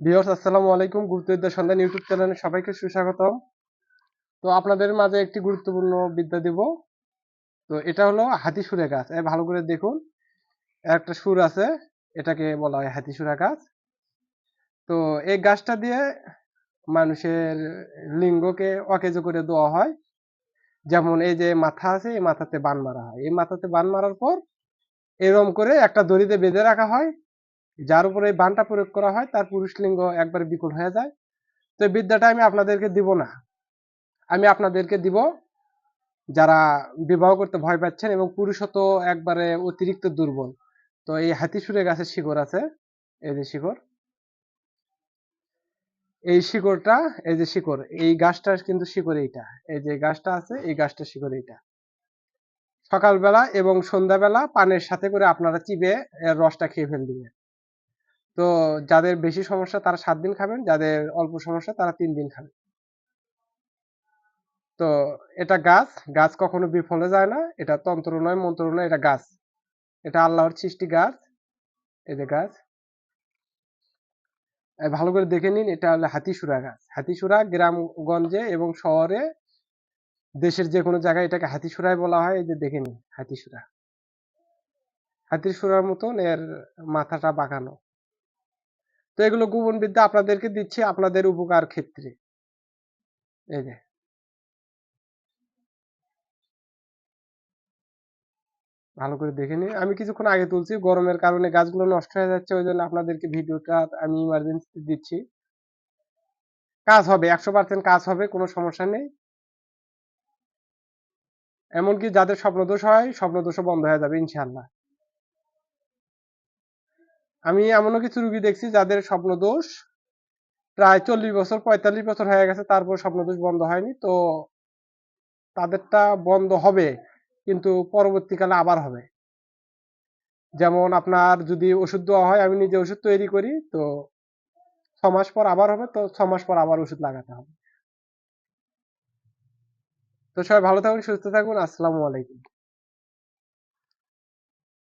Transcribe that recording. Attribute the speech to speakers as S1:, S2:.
S1: Viewers, আসসালামু আলাইকুম। গুরুত্ববিদ্যা সন্ধান ইউটিউব চ্যানেলে সবাইকে সুস্বাগতম। তো আপনাদের মাঝে একটি গুরুত্বপূর্ণ বিদ্যা দিব। তো এটা হলো হাতি সুরে গাছ। এই ভালো করে দেখুন। একটা সুর আছে, এটাকে বলা হয় হাতি সুরা গাছ। তো এই গাছটা দিয়ে মানুষের লিঙ্গকে অকেজো করে দেওয়া হয়। যেমন এই যে মাথা আছে, এই মাথাতে বান মারা হয়। এই মাথাতে বান মারার পর এরম করে একটা দড়িতে বেঁধে রাখা হয়। যার উপরে বানটা প্রয়োগ করা হয়, তার পুরুষ লিঙ্গ একবারে বিকল হয়ে যায়। তো বিদ্যাটা আমি আপনাদেরকে দিব না। আমি আপনাদেরকে দিব, যারা বিবাহ করতে ভয় পাচ্ছেন এবং পুরুষত একবারে অতিরিক্ত দুর্বল। তো এই হাতিসুরে গাছের শিকড় আছে, এই যে শিকড়। এই শিকড়টা, এই যে শিকড়, এই গাছটা কিন্তু শিকড় এইটা। এই যে গাছটা আছে, এই গাছটা শিকড় এইটা। সকালবেলা এবং সন্ধ্যাবেলা পানের সাথে করে আপনারা চিবে রসটা খেয়ে ফেল দিবেন তো যাদের বেশি সমস্যা তারা সাত দিন খাবেন, যাদের অল্প সমস্যা তারা তিন দিন খাবেন। তো এটা গাছ গাছ কখনো বিফলে যায় না, এটা তন্ত্র নয়, মন্ত্র নয়, এটা গাছ। এটা আল্লাহর সৃষ্টি গাছ, এই যে গাছ। ভালো করে দেখে নিন, এটা হলো হাতিসুরা গাছ। হাতিসুরা গ্রামগঞ্জে এবং শহরে দেশের যে কোনো জায়গায় এটাকে হাতিসুরাই বলা হয়, এই যে দেখে নিন হাতিসুরা। হাতিসুরার মতন এর মাথাটা বাঁকানো। তো এগুলো গোপন বিদ্যা আপনাদেরকে দিচ্ছি আপনাদের উপকার ক্ষেত্রে। এই যে। ভালো করে দেখে নিন। আমি কিছুক্ষণ আগে তুলছি, গরমের কারণে গাছগুলো নষ্ট হয়ে যাচ্ছে ওই জন্য আপনাদেরকে ভিডিওটা আমি ইমার্জেন্সি দিচ্ছি। কাজ হবে, একশো পার্সেন্ট কাজ হবে, কোনো সমস্যা নেই। এমনকি যাদের স্বপ্নদোষ হয়, স্বপ্নদোষও বন্ধ হয়ে যাবে, ইনশাআল্লাহ। আমি এমনও কিছু রুগী দেখছি যাদের স্বপ্নদোষ প্রায় চল্লিশ বছর, পঁয়তাল্লিশ বছর হয়ে গেছে, তারপর স্বপ্নদোষ বন্ধ হয়নি। তো তাদেরটা বন্ধ হবে, কিন্তু পরবর্তীকালে আবার হবে। যেমন আপনার যদি ওষুধ দেওয়া হয়, আমি নিজে ওষুধ তৈরি করি, তো ছ মাস পর আবার হবে, তো ছ মাস পর আবার ওষুধ লাগাতে হবে। তো সবাই ভালো থাকুন, সুস্থ থাকুন, আসসালামু আলাইকুম।